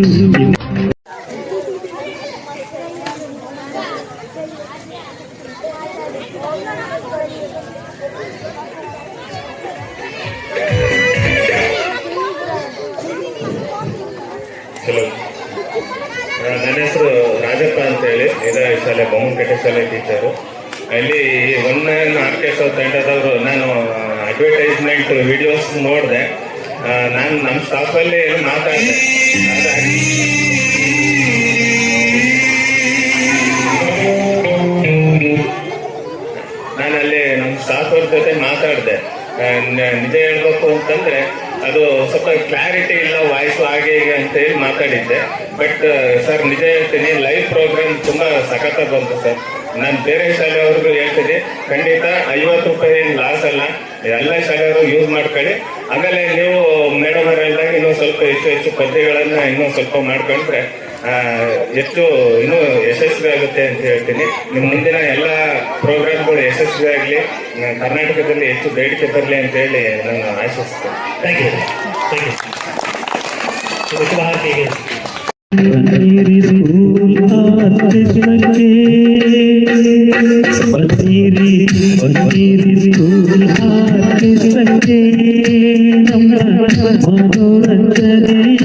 Hello ನನ್ನ ಹೆಸರು ರಾಜಪ್ಪ ಅಂತೇಳಿ. ಇದೇ ಶಾಲೆ ಬೊಮ್ಮನಕಟ್ಟೆ ಶಾಲೆ ಟೀಚರು ಅಲ್ಲಿ ಒನ್ ನೈನ್ ಆರ್ಕೆಸ್ಟ್ರಾ ತಂಡದವರು ನಾನು ಅಡ್ವರ್ಟೈಸ್ಮೆಂಟ್ ವಿಡಿಯೋಸ್ ನೋಡಿದೆ. ನಾನು ನಮ್ಮ ಸ್ಟಾಫಲ್ಲಿ ಮಾತಾಡಿದೆ. ನಾನು ಅಲ್ಲಿ ನಮ್ಮ ಸ್ಟಾಫ್ ಅವ್ರ ಜೊತೆ ಮಾತಾಡಿದೆ. ನಿಜ ಹೇಳ್ಬೇಕು ಅಂತಂದ್ರೆ, ಅದು ಸ್ವಲ್ಪ ಕ್ಲಾರಿಟಿ ಇಲ್ಲ ವಾಯ್ಸ್ ಹಾಗೆ ಹೀಗೆ ಅಂತ ಹೇಳಿ ಮಾತಾಡಿದ್ದೆ. ಬಟ್ ಸರ್ ನಿಜ ಹೇಳ್ತೀನಿ ಲೈವ್ ಪ್ರೋಗ್ರಾಮ್ ತುಂಬಾ ಸಖತ ಬಂತು ಸರ್ ನಾನು ಬೇರೆ ಶಾಲೆಯವ್ರಿಗೂ ಹೇಳ್ತೀನಿ ಖಂಡಿತ ಐವತ್ತು ರೂಪಾಯಿ ಏನು ಲಾಸ್ ಅಲ್ಲ. ಎಲ್ಲ ಶಾಲೆಯವರು ಯೂಸ್ ಮಾಡ್ಕೊಳ್ಳಿ. ಆಮೇಲೆ ನೀವು ಮೇಡಮ್ ಅವರು ಹೇಳಿದಾಗ ಇನ್ನೂ ಸ್ವಲ್ಪ ಹೆಚ್ಚು ಹೆಚ್ಚು ಪದ್ಯಗಳನ್ನ ಇನ್ನೊಂದು ಸ್ವಲ್ಪ ಮಾಡ್ಕೊಂಡ್ರೆ ಹೆಚ್ಚು ಇನ್ನೂ ಯಶಸ್ವಿ ಆಗುತ್ತೆ ಅಂತ ಹೇಳ್ತೀನಿ. ನಿಮ್ಮ ಮುಂದಿನ ಎಲ್ಲ ಪ್ರೋಗ್ರಾಮ್ಗಳು ಯಶಸ್ವಿ ಆಗಲಿ ಕರ್ನಾಟಕದಲ್ಲಿ ಹೆಚ್ಚು ಬೇಡಿಕೆ ಬರಲಿ ಅಂತ ಹೇಳಿ ನಾನು ಆಶಿಸ್ತೇನೆ. ಥ್ಯಾಂಕ್ ಯು ಥ್ಯಾಂಕ್ ಯು ಇದು ಪನ್ನೀರಿ ಸ್ಕೂಲ್ ಆರ್ಕೆಸ್ಟ್ರಾಕ್ಕೆ ನಮ್ಮ ಮನೋರಂಜನೆಯ